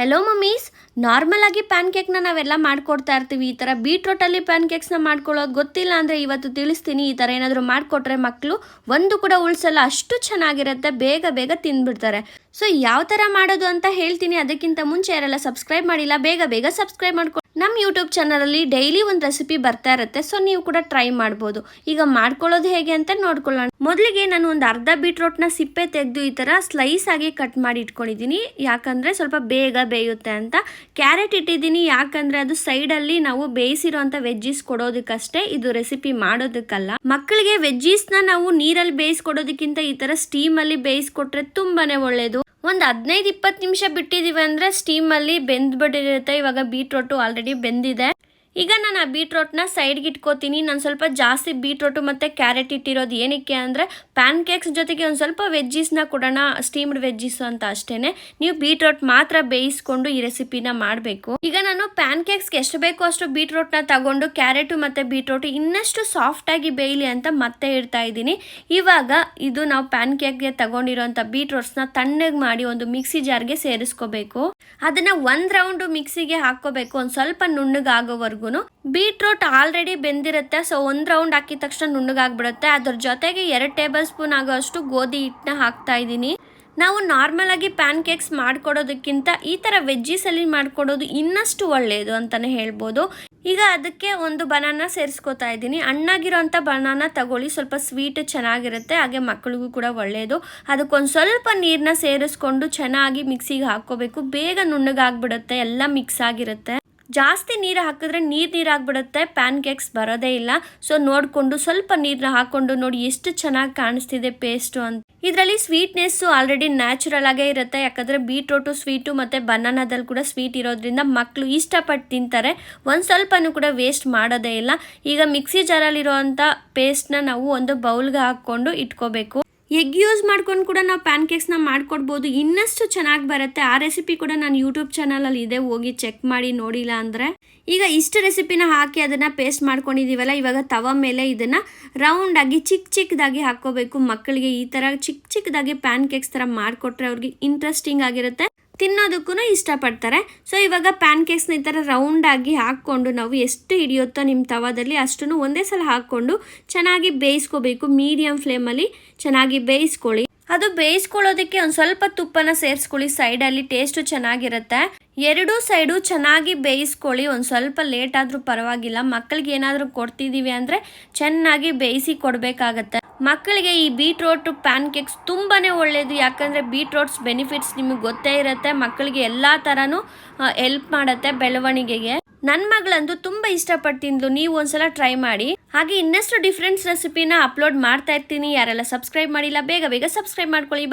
Hello mummies normal ಆಗಿ PAN ಕೇಕ್ನ ನಾವೆಲ್ಲ ಮಾಡ್ಕೊಡ್ತಾ ಇರ್ತೀವಿ. ಈ ಥರ ಬೀಟ್ರೋಟಲ್ಲಿ ಪ್ಯಾನ್ ಕೇಕ್ಸ್ನ ಮಾಡ್ಕೊಳ್ಳೋದು ಗೊತ್ತಿಲ್ಲ ಅಂದರೆ ಇವತ್ತು ತಿಳಿಸ್ತೀನಿ. ಈ ಥರ ಏನಾದರೂ ಮಾಡಿಕೊಟ್ರೆ ಮಕ್ಕಳು ಒಂದು ಕೂಡ ಉಳಿಸಲ್ಲ. ಅಷ್ಟು ಚೆನ್ನಾಗಿರುತ್ತೆ. ಬೇಗ ಬೇಗ ತಿಂದ್ಬಿಡ್ತಾರೆ ಸೊ ಯಾವ ಥರ ಮಾಡೋದು ಅಂತ ಹೇಳ್ತೀನಿ. ಅದಕ್ಕಿಂತ ಮುಂಚೆ ಯಾರೆಲ್ಲ ಸಬ್ಸ್ಕ್ರೈಬ್ ಮಾಡಿಲ್ಲ, ಬೇಗ ಬೇಗ ಸಬ್ಸ್ಕ್ರೈಬ್ ಮಾಡ್ಕೊ ನಮ್ಮ ಯೂಟ್ಯೂಬ್ ಚಾನಲಲ್ಲಿ ಡೈಲಿ ಒಂದು ರೆಸಿಪಿ ಬರ್ತಾ ಇರುತ್ತೆ ಸೊ ನೀವು ಕೂಡ ಟ್ರೈ ಮಾಡ್ಬೋದು. ಈಗ ಮಾಡ್ಕೊಳ್ಳೋದು ಹೇಗೆ ಅಂತ ನೋಡ್ಕೊಳ್ಳೋಣ. ಮೊದಲಿಗೆ ನಾನು ಒಂದು ಅರ್ಧ ಬೀಟ್ರೋಟ್ನ ಸಿಪ್ಪೆ ತೆಗೆದು ಈ ಥರ ಸ್ಲೈಸ್ ಆಗಿ ಕಟ್ ಮಾಡಿ ಇಟ್ಕೊಂಡಿದ್ದೀನಿ. ಯಾಕಂದರೆ ಸ್ವಲ್ಪ ಬೇಗ ಬೇಯುತ್ತೆ ಅಂತ. ಕ್ಯಾರೆಟ್ ಇಟ್ಟಿದ್ದೀನಿ, ಯಾಕಂದರೆ ಅದು ಸೈಡಲ್ಲಿ ನಾವು ಬೇಯಿಸಿರೋಂಥ ವೆಜ್ಜೀಸ್ ಕೊಡೋದಕ್ಕಷ್ಟೇ, ಇದು ರೆಸಿಪಿ ಮಾಡೋದಕ್ಕಲ್ಲ. ಮಕ್ಕಳಿಗೆ ವೆಜ್ಜೀಸ್ನ ನಾವು ನೀರಲ್ಲಿ ಬೇಯಿಸ್ಕೊಡೋದಕ್ಕಿಂತ ಈ ಥರ ಸ್ಟೀಮಲ್ಲಿ ಬೇಯಿಸ್ಕೊಟ್ರೆ ತುಂಬಾನೇ ಒಳ್ಳೆಯದು ಒಂದು ಹದಿನೈದು ಇಪ್ಪತ್ತು ನಿಮಿಷ ಬಿಟ್ಟಿದ್ದೀವಿ ಅಂದರೆ ಸ್ಟೀಮಲ್ಲಿ ಬೆಂದ್ಬಿಟ್ಟಿರುತ್ತೆ. ಇವಾಗ ಬೀಟ್ರೋಟು ಆಲ್ರೆಡಿ ಬೆಂದಿದೆ. ಈಗ ನಾನು ಆ ಬೀಟ್ರೋಟ್ನ ಸೈಡ್ಗೆ ಇಟ್ಕೋತೀನಿ. ನಾನು ಸ್ವಲ್ಪ ಜಾಸ್ತಿ ಬೀಟ್ರೋಟು ಮತ್ತು ಕ್ಯಾರೆಟ್ ಇಟ್ಟಿರೋದು ಏನಕ್ಕೆ ಅಂದರೆ ಪ್ಯಾನ್ ಕೇಕ್ಸ್ ಜೊತೆಗೆ ಒಂದು ಸ್ವಲ್ಪ ವೆಜ್ಜೀಸ್ನ ಕೊಡೋಣ. ಸ್ಟೀಮ್ಡ್ ವೆಜ್ಜೀಸು ಅಂತ ಅಷ್ಟೇ ನೀವು ಬೀಟ್ರೋಟ್ ಮಾತ್ರ ಬೇಯಿಸ್ಕೊಂಡು ಈ ರೆಸಿಪಿನ ಮಾಡಬೇಕು. ಈಗ ನಾನು ಪ್ಯಾನ್ ಕೇಕ್ಸ್ಗೆ ಎಷ್ಟು ಬೇಕೋ ಅಷ್ಟು ಬೀಟ್ರೋಟ್ನ ತಗೊಂಡು ಕ್ಯಾರೆಟು ಮತ್ತು ಬೀಟ್ರೋಟು ಇನ್ನಷ್ಟು ಸಾಫ್ಟಾಗಿ ಬೇಯಲಿ ಅಂತ ಮತ್ತೆ ಇಡ್ತಾ ಇದ್ದೀನಿ. ಇವಾಗ ಇದು ನಾವು ಪ್ಯಾನ್ ಕೇಕ್ಗೆ ತಗೊಂಡಿರೋಂಥ ಬೀಟ್ರೋಟ್ಸ್ನ ತಣ್ಣಗೆ ಮಾಡಿ ಒಂದು ಮಿಕ್ಸಿ ಜಾರ್ಗೆ ಸೇರಿಸ್ಕೋಬೇಕು. ಅದನ್ನ ಒಂದು ರೌಂಡು ಮಿಕ್ಸಿಗೆ ಹಾಕೋಬೇಕು ಒಂದು ಸ್ವಲ್ಪ ನುಣ್ಣಗಾಗೋವರೆಗೂ ಬೀಟ್ರೂಟ್ ಆಲ್ರೆಡಿ ಬೆಂದಿರುತ್ತೆ, ಸೊ ಒಂದು ರೌಂಡ್ ಹಾಕಿದ ತಕ್ಷಣ ನುಣ್ಣಗಾಗ್ಬಿಡುತ್ತೆ. ಅದ್ರ ಜೊತೆಗೆ ಎರಡು ಟೇಬಲ್ ಸ್ಪೂನ್ ಆಗೋಷ್ಟು ಗೋಧಿ ಹಿಟ್ಟನ್ನ ಹಾಕ್ತಾ ಇದ್ದೀನಿ. ನಾವು ನಾರ್ಮಲ್ ಆಗಿ ಪ್ಯಾನ್ ಕೇಕ್ಸ್ ಮಾಡ್ಕೊಡೋದಕ್ಕಿಂತ ಈ ಥರ ವೆಜ್ಜೀಸಲ್ಲಿ ಮಾಡ್ಕೊಡೋದು ಇನ್ನಷ್ಟು ಒಳ್ಳೆಯದು ಅಂತಲೇ ಹೇಳ್ಬೋದು. ಈಗ ಅದಕ್ಕೆ ಒಂದು ಬನಾನ ಸೇರಿಸ್ಕೊತಾ ಇದ್ದೀನಿ. ಹಣ್ಣಾಗಿರೋಂಥ ಬನಾನ ತಗೊಳ್ಳಿ, ಸ್ವಲ್ಪ ಸ್ವೀಟ್ ಚೆನ್ನಾಗಿರುತ್ತೆ, ಹಾಗೆ ಮಕ್ಕಳಿಗೂ ಕೂಡ ಒಳ್ಳೆಯದು ಅದಕ್ಕೊಂದು ಸ್ವಲ್ಪ ನೀರನ್ನ ಸೇರಿಸ್ಕೊಂಡು ಚೆನ್ನಾಗಿ ಮಿಕ್ಸಿಗೆ ಹಾಕ್ಕೋಬೇಕು. ಬೇಗ ನುಣ್ಣಗಾಗ್ಬಿಡುತ್ತೆ, ಎಲ್ಲ ಮಿಕ್ಸ್ ಆಗಿರುತ್ತೆ. ಜಾಸ್ತಿ ನೀರು ಹಾಕಿದ್ರೆ ನೀರು ನೀರು ಆಗಿಬಿಡುತ್ತೆ ಪ್ಯಾನ್ ಕೇಕ್ಸ್ ಬರೋದೇ ಇಲ್ಲ. ಸೊ ನೋಡಿಕೊಂಡು ಸ್ವಲ್ಪ ನೀರನ್ನ ಹಾಕ್ಕೊಂಡು ನೋಡಿ ಎಷ್ಟು ಚೆನ್ನಾಗಿ ಕಾಣಿಸ್ತಿದೆ ಪೇಸ್ಟು ಅಂತ. ಇದರಲ್ಲಿ ಸ್ವೀಟ್ನೆಸ್ಸು ಆಲ್ರೆಡಿ ನ್ಯಾಚುರಲ್ ಆಗೇ ಇರುತ್ತೆ. ಯಾಕಂದರೆ ಬೀಟ್ರೋಟು ಸ್ವೀಟು ಮತ್ತು ಬನಾನಾದಲ್ಲಿ ಕೂಡ ಸ್ವೀಟ್ ಇರೋದ್ರಿಂದ ಮಕ್ಕಳು ಇಷ್ಟಪಟ್ಟು ತಿಂತಾರೆ. ಒಂದು ಸ್ವಲ್ಪನೂ ಕೂಡ ವೇಸ್ಟ್ ಮಾಡೋದೇ ಇಲ್ಲ. ಈಗ ಮಿಕ್ಸಿ ಜಾರಲ್ಲಿರುವಂಥ ಪೇಸ್ಟ್ನ ನಾವು ಒಂದು ಬೌಲ್ಗೆ ಹಾಕ್ಕೊಂಡು ಇಟ್ಕೋಬೇಕು. ಎಗ್ ಯೂಸ್ ಮಾಡ್ಕೊಂಡು ಕೂಡ ನಾವು ಪ್ಯಾನ್ ಕೇಕ್ಸ್ನ ಮಾಡ್ಕೊಡ್ಬೋದು. ಇನ್ನಷ್ಟು ಚೆನ್ನಾಗಿ ಬರುತ್ತೆ. ಆ ರೆಸಿಪಿ ಕೂಡ ನಾನು ಯೂಟ್ಯೂಬ್ ಚಾನಲಲ್ಲಿ ಇದೆ. ಹೋಗಿ ಚೆಕ್ ಮಾಡಿ, ನೋಡಿಲ್ಲ ಅಂದರೆ. ಈಗ ಇಷ್ಟು ರೆಸಿಪಿನ ಹಾಕಿ ಅದನ್ನು ಪೇಸ್ಟ್ ಮಾಡ್ಕೊಂಡಿದ್ದೀವಲ್ಲ ಇವಾಗ ತವ ಮೇಲೆ ಇದನ್ನು ರೌಂಡಾಗಿ ಚಿಕ್ಕ ಚಿಕ್ಕದಾಗಿ ಹಾಕ್ಕೋಬೇಕು. ಮಕ್ಕಳಿಗೆ ಈ ಥರ ಚಿಕ್ಕ ಚಿಕ್ಕದಾಗಿ ಪ್ಯಾನ್ ಕೇಕ್ಸ್ ಥರ ಮಾಡಿಕೊಟ್ರೆ ಅವ್ರಿಗೆ ಇಂಟ್ರೆಸ್ಟಿಂಗ್ ಆಗಿರುತ್ತೆ. ತಿನ್ನೋದಕ್ಕೂ ಇಷ್ಟಪಡ್ತಾರೆ. ಸೊ ಇವಾಗ ಪ್ಯಾನ್ ಕೇಕ್ಸ್ನ ಈ ಥರ ರೌಂಡಾಗಿ ಹಾಕ್ಕೊಂಡು ನಾವು ಎಷ್ಟು ಹಿಡಿಯುತ್ತೋ ನಿಮ್ಮ ತವಾದಲ್ಲಿ ಅಷ್ಟನ್ನು ಒಂದೇ ಸಲ ಹಾಕ್ಕೊಂಡು ಚೆನ್ನಾಗಿ ಬೇಯಿಸ್ಕೋಬೇಕು. ಮೀಡಿಯಮ್ ಫ್ಲೇಮಲ್ಲಿ ಚೆನ್ನಾಗಿ ಬೇಯಿಸ್ಕೊಳ್ಳಿ. ಅದು ಬೇಯಿಸ್ಕೊಳ್ಳೋದಕ್ಕೆ ಒಂದು ಸ್ವಲ್ಪ ತುಪ್ಪನ ಸೇರಿಸ್ಕೊಳ್ಳಿ. ಸೈಡಲ್ಲಿ ಟೇಸ್ಟು ಚೆನ್ನಾಗಿರುತ್ತೆ. ಎರಡೂ ಸೈಡು ಚೆನ್ನಾಗಿ ಬೇಯಿಸ್ಕೊಳ್ಳಿ. ಒಂದು ಸ್ವಲ್ಪ ಲೇಟ್ ಆದರೂ ಪರವಾಗಿಲ್ಲ. ಮಕ್ಕಳಿಗೆ ಏನಾದರೂ ಕೊಡ್ತಿದ್ದೀವಿ ಅಂದರೆ ಚೆನ್ನಾಗಿ ಬೇಯಿಸಿ ಕೊಡಬೇಕಾಗತ್ತೆ. ಮಕ್ಕಳಿಗೆ ಈ ಬೀಟ್ರೋಟ್ ಪ್ಯಾನ್ ಕೇಕ್ಸ್ ತುಂಬಾ ಒಳ್ಳೆಯದು ಯಾಕಂದರೆ ಬೀಟ್ರೋಟ್ಸ್ ಬೆನಿಫಿಟ್ಸ್ ನಿಮಗೆ ಗೊತ್ತೇ ಇರುತ್ತೆ. ಮಕ್ಕಳಿಗೆ ಎಲ್ಲ ಥರನೂ ಹೆಲ್ಪ್ ಮಾಡುತ್ತೆ ಬೆಳವಣಿಗೆಗೆ. ನನ್ನ ಮಗಳಂತೂ ತುಂಬ ಇಷ್ಟಪಟ್ಟು ತಿಂದ್ಲು ನೀವು ಒಂದ್ಸಲ ಟ್ರೈ ಮಾಡಿ. ಹಾಗೆ ಇನ್ನಷ್ಟು ಡಿಫ್ರೆಂಟ್ಸ್ ರೆಸಿಪಿನ ಅಪ್ಲೋಡ್ ಮಾಡ್ತಾ ಇರ್ತೀನಿ. ಯಾರೆಲ್ಲ ಸಬ್ಸ್ಕ್ರೈಬ್ ಮಾಡಿಲ್ಲ, ಬೇಗ ಬೇಗ ಸಬ್ಸ್ಕ್ರೈಬ್ ಮಾಡ್ಕೊಳ್ಳಿ.